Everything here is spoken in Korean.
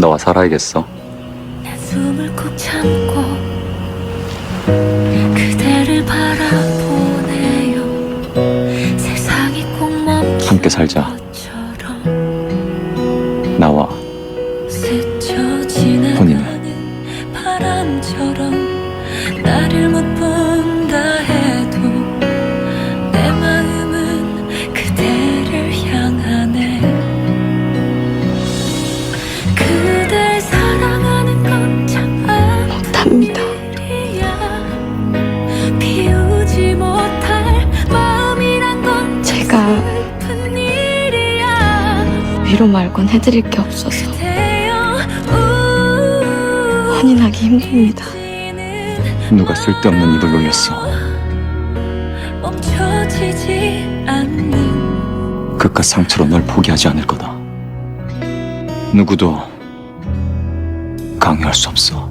너와 살아야겠어. 난 숨을 꾹 참고 그대를 바라보네요 세상이 꼭 멈춘 함께 살자. 것처럼 나와 스쳐. 지나가는 바람처럼 나를 못 본다 위로 말곤 해드릴 게 없어서 혼인하기 힘듭니다. 누가 쓸데없는 입을 놀렸어. 멈춰지지 않는 그깟 상처로 널 포기하지 않을 거다. 누구도 강요할 수 없어.